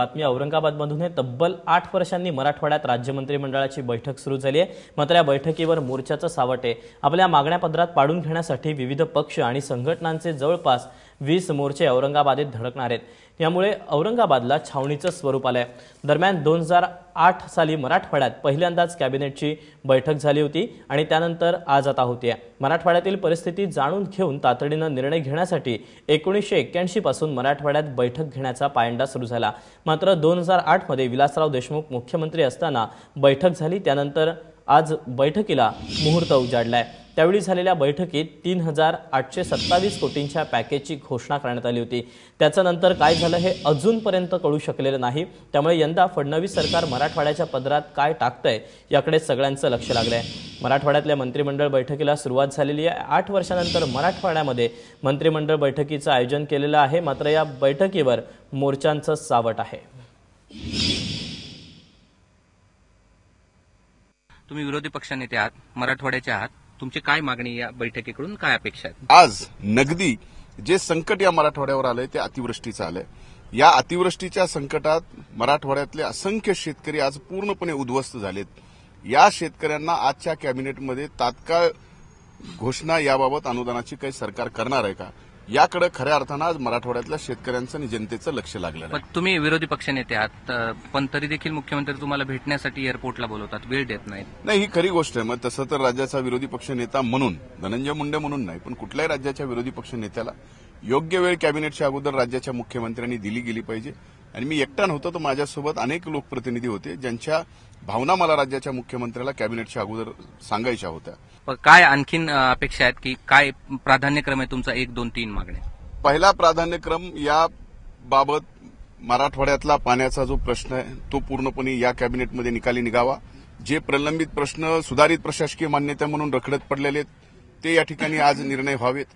बातमी औरंगाबादमधून हे तब्बल आठ वर्षांनी मराठवाड्यात राज्य मंत्रिमंडळाची बैठक सुरू झाली आहे. मात्र या बैठकीवर मोर्चाचं सावट आहे. आपल्या मागण्या पदरात पाडून घेण्यासाठी विविध पक्ष आणि संघटनांचे जवळपास वीस मोर्चे औरंगाबादेत धडकणार आहेत. यामुळे औरंगाबादला छावणीचं स्वरूप आलंय. दरम्यान दोन हजार आठ साली मराठवाड्यात पहिल्यांदाच कॅबिनेटची बैठक झाली होती आणि त्यानंतर आज आता होतीये. मराठवाड्यातील परिस्थिती जाणून घेऊन तातडीनं निर्णय घेण्यासाठी एकोणीसशे एक्क्याऐंशी पासून मराठवाड्यात बैठक घेण्याचा पायंडा सुरू झाला. मात्र दोन हजार आठमध्ये विलासराव देशमुख मुख्यमंत्री असताना बैठक झाली त्यानंतर आज बैठकीला मुहूर्त उजाडलाय. त्यावेळी झालेल्या बैठकीत तीन हजार आठशे सत्तावीस कोटींच्या पॅकेजची घोषणा करण्यात आली होती. त्याचं नंतर काय झालं हे अजूनपर्यंत कळू शकलेलं नाही. त्यामुळे यंदा फडणवीस सरकार मराठवाड्याच्या पदरात काय टाकतंय याकडे सगळ्यांचं लक्ष लागलंय. मराठवाड्यातल्या मंत्रिमंडळ बैठकीला सुरुवात झालेली आहे. आठ वर्षानंतर मराठवाड्यामध्ये मंत्रिमंडळ बैठकीचं आयोजन केलेलं आहे. मात्र या बैठकीवर मोर्चांचं सावट आहे. तुम्ही विरोधी पक्षनेते आहात. मराठवाड्याचे आहात. तुमची काय मागणी या बैठकीकडून? काय अपेक्षा आहेत? आज नगदी जे संकट या मराठवाड्यावर आलंय ते अतिवृष्टीचं आलंय. या अतिवृष्टीच्या संकटात मराठवाड्यातले असंख्य शेतकरी आज पूर्णपणे उद्ध्वस्त झालेत. या शेतकऱ्यांना आजच्या कॅबिनेटमध्ये तात्काळ घोषणा याबाबत अनुदानाची काही सरकार करणार आहे का? याकडे खऱ्या अर्थानं आज मराठवाड्यातल्या शेतकऱ्यांचं आणि जनतेचं लक्ष लागलं तुम्ही विरोधी पक्षनेते आहात पण तरी देखील मुख्यमंत्री तुम्हाला भेटण्यासाठी एअरपोर्टला बोलवतात वेळ देत नाहीत. नाही ही खरी गोष्ट आहे. मग तसं तर राज्याचा विरोधी पक्ष नेता म्हणून धनंजय मुंडे म्हणून नाही पण कुठल्याही राज्याच्या विरोधी पक्ष नेत्याला योग्य वेळ कॅबिनेटच्या अगोदर राज्याच्या मुख्यमंत्र्यांनी दिली गेली पाहिजे. आणि मी एकटा नव्हतो तर माझ्यासोबत अनेक लोकप्रतिनिधी होते ज्यांच्या भावना मला राज्याच्या मुख्यमंत्र्याला कॅबिनेटच्या अगोदर सांगायच्या होत्या. पण काय आणखीन अपेक्षा आहेत की काय प्राधान्यक्रम आहे तुमचा एक दोन तीन मागण्या? पहिला प्राधान्यक्रम या बाबत मराठवाड्यातला पाण्याचा जो प्रश्न आहे तो पूर्णपणे या कॅबिनेटमध्ये निकाली निघावा. जे प्रलंबित प्रश्न सुधारित प्रशासकीय मान्यता म्हणून रखडत पडलेले आहेत ते या ठिकाणी आज निर्णय व्हावेत.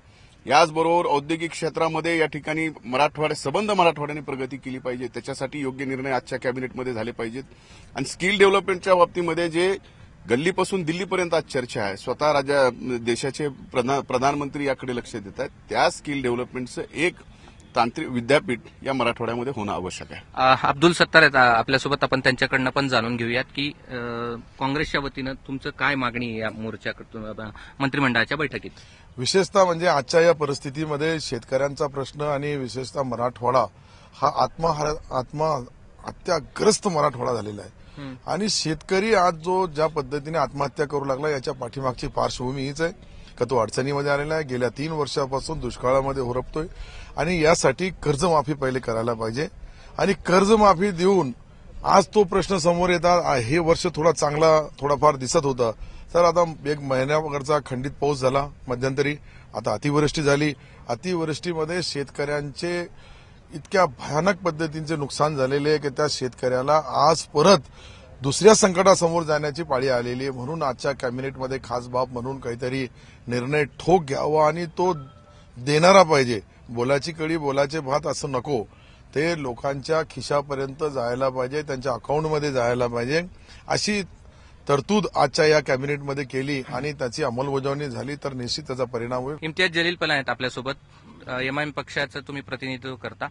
याचबरोबर औद्योगिक क्षेत्रामध्ये या ठिकाणी मराठवाड्या सबंध मराठवाड्याने प्रगती केली पाहिजे. त्याच्यासाठी योग्य निर्णय आजच्या कॅबिनेटमध्ये झाले पाहिजेत. आणि स्किल डेव्हलपमेंटच्या बाबतीमध्ये जे गल्लीपासून दिल्लीपर्यंत आज चर्चा आहे स्वतः राज्या देशाचे प्रधानमंत्री याकडे लक्ष देत आहेत. त्या स्किल डेव्हलपमेंटचं एक तांत्रिक विद्यापीठ या मराठवाड्यामध्ये होणं आवश्यक आहे. अब्दुल सत्तार आहेत आपल्यासोबत आपण त्यांच्याकडनं पण जाणून घेऊयात की काँग्रेसच्या वतीनं तुमचं काय मागणी या मोर्चा मंत्रिमंडळाच्या बैठकीत? विशेषतः म्हणजे आजच्या या परिस्थितीमध्ये शेतकऱ्यांचा प्रश्न आणि विशेषतः मराठवाडा हा आत्महार आत्महत्याग्रस्त मराठवाडा झालेला आहे. आणि शेतकरी आज जो ज्या पद्धतीने आत्महत्या करू लागला याच्या पाठीमागची पार्श्वभूमी हीच आहे. का तो अडचणीमध्ये आलेला आहे? गेल्या तीन वर्षापासून दुष्काळामध्ये होरपतोय आणि यासाठी कर्जमाफी पहिले करायला पाहिजे. आणि कर्जमाफी देऊन आज तो प्रश्न समोर येतात हे वर्ष थोडा चांगला थोडाफार दिसत होता. तर आता एक महिन्यावरचा खंडित पाऊस झाला मध्यंतरी आता अतिवृष्टी झाली. अतिवृष्टीमध्ये शेतकऱ्यांचे इतक्या भयानक पद्धतींचे नुकसान झालेले आहे की त्या शेतकऱ्याला आज परत दुसऱ्या संकटासमोर जाण्याची पाळी आलेली आहे. म्हणून आजच्या कॅबिनेटमध्ये खास बाब म्हणून काहीतरी निर्णय ठोक घ्यावा आणि तो देणारा पाहिजे. बोलाची कडी बोलाचे भात असं नको. ते लोकांच्या खिशापर्यंत जायला पाहिजे त्यांच्या अकाउंटमध्ये जायला पाहिजे. अशी तरतूद आजच्या या कॅबिनेटमध्ये केली आणि त्याची अंमलबजावणी झाली तर निश्चित त्याचा परिणाम होईल. इम्तियाज जलील पण आहेत आपल्यासोबत. एमआयएम पक्षाचं तुम्ही प्रतिनिधित्व करता.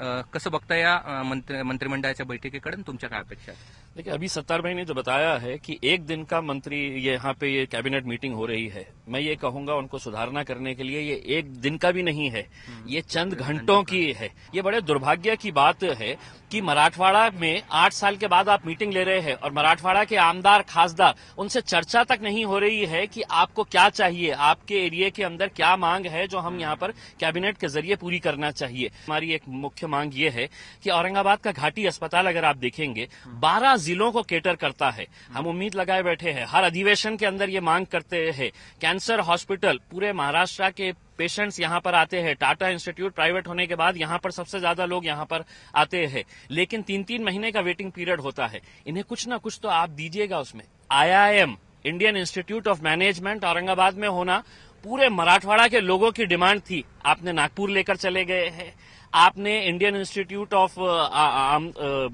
कसं बघता या मंत्री- मंत्रिमंडळाच्या बैठकीकडे तुमच्या काय अपेक्षा देखिए अभी सत्तार भाई ने जो बताया है कि एक दिन का मंत्री ये यहाँ पे ये कैबिनेट मीटिंग हो रही है मैं ये कहूँगा उनको सुधारना करने के लिए ये एक दिन का भी नहीं है ये चंद घंटों की है। ये बड़े दुर्भाग्य की बात है कि मराठवाड़ा में आठ साल के बाद आप मीटिंग ले रहे हैं और मराठवाड़ा के आमदार खासदार उनसे चर्चा तक नहीं हो रही है कि आपको क्या चाहिए आपके एरिया के अंदर क्या मांग है जो हम यहाँ पर कैबिनेट के ज़रिए पूरी करना चाहिए। हमारी एक मुख्य मांग ये है कि औरंगाबाद का घाटी अस्पताल अगर आप देखेंगे, बारह जिलों को केटर करता है। हम उम्मीद लगाए बैठे हैं। हर अधिवेशन के अंदर ये मांग करते हैं। कैंसर हॉस्पिटल पूरे महाराष्ट्र के पेशेंट्स यहाँ पर आते हैं। टाटा इंस्टीट्यूट प्राइवेट होने के बाद यहाँ पर सबसे ज़्यादा लोग यहाँ पर आते हैं। लेकिन तीन तीन महीने का वेटिंग पीरियड होता है। इन्हें कुछ ना कुछ तो आप दीजिएगा उसमें। IIM Indian Institute of Management Aurangabad में होना पूरे मराठवाड़ा के लोगों की डिमांड थी। आपने नागपुर लेकर चले गए हैं। आपने Indian Institute of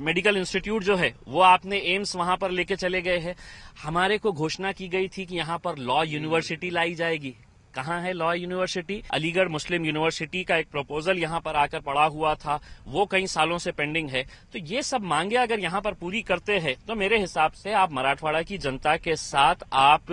Medical Institute जो है वो आपने एम्स वहाँ पर लेके चले गए हैं। हमारे को घोषणा की गई थी कि यहाँ पर लॉ यूनिवर्सिटी लाई जाएगी। कहाँ है law university? Aligarh Muslim university का एक प्रपोजल यहाँ पर आकर पड़ा हुआ था। वो कई सालों से पेंडिंग है। तो ये सब मांगे अगर यहाँ पर पूरी करते हैं तो मेरे हिसाब से आप मराठवाड़ा की जनता के साथ आप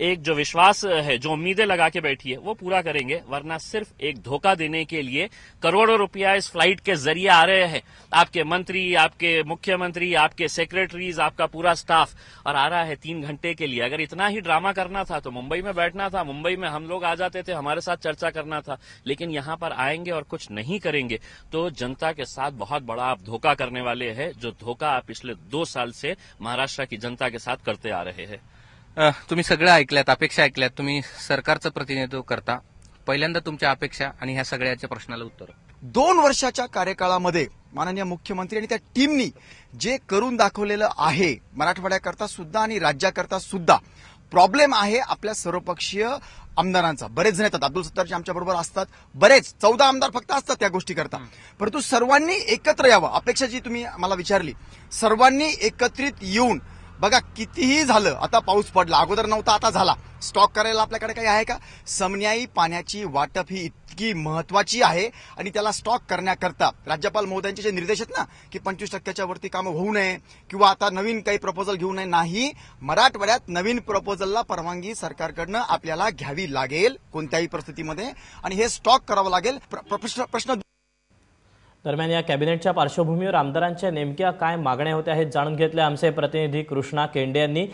एक जो विश्वास है, जो उम्मीदें लगा के बैठी है, वो पूरा करेंगे। वरना सिर्फ़ एक धोखा देने के लिए करोड़ों रुपया इस फ़्लाइट के ज़रिए आ रहे हैं। आपके मंत्री, आपके मुख्यमंत्री, आपके सेक्रेटरीज आपका पूरा स्टाफ और आ रहा है तीन घंटे के लिए। अगर इतना ही ड्रामा करना था तो मुंबई में बैठना था, मुंबई में हम लोग आ जाते थे हमारे साथ चर्चा करना था लेकिन यहाँ पर आएंगे और कुछ नहीं करेंगे तो जनता के साथ बहुत बड़ा आप धोखा करने वाले हैं जो धोखा आप पिछले दो साल से महाराष्ट्र की जनता के साथ करते आ रहे हैं। तुम्ही सगळं ऐकल्यात अपेक्षा ऐकल्यात तुम्ही सरकारचं प्रतिनिधित्व करता. पहिल्यांदा तुमच्या अपेक्षा आणि ह्या सगळ्याच्या प्रश्नाला उत्तर. दोन वर्षाच्या कार्यकाळामध्ये माननीय मुख्यमंत्री आणि त्या टीमनी जे करून दाखवलेलं आहे मराठवाड्याकरता सुद्धा आणि राज्याकरता सुद्धा प्रॉब्लेम आहे आपल्या सर्वपक्षीय आमदारांचा. बरेच जण येतात. अब्दुल सत्तारजी आमच्या बरोबर असतात. बरेच चौदा आमदार फक्त असतात त्या गोष्टी करता. परंतु सर्वांनी एकत्र यावं. अपेक्षा जी तुम्ही मला विचारली सर्वांनी एकत्रित येऊन बघा कितीही झालं आता पाऊस पडला. अगोदर नव्हता आता झाला. स्टॉक करायला आपल्याकडे काही आहे का? समन्यायी पाण्याची वाटप ही इतकी महत्वाची आहे आणि त्याला स्टॉक करण्याकरता राज्यपाल महोदयांचे जे निर्देश आहेत ना की पंचवीस टक्क्याच्या वरती कामं होऊ नये किंवा आता नवीन काही प्रपोजल घेऊ नये नाही मराठवाड्यात नवीन प्रपोजलला परवानगी सरकारकडनं आपल्याला घ्यावी लागेल कोणत्याही परिस्थितीमध्ये. आणि हे स्टॉक करावं लागेल. प्रश्न प्रश्न दरम्यान या कॅबिनेटच्या पार्श्वभूमीवर आमदारांच्या नेमक्या काय मागण्या होत्या हे जाणून घेतल्या आमचे प्रतिनिधी कृष्णा केंडे यांनी.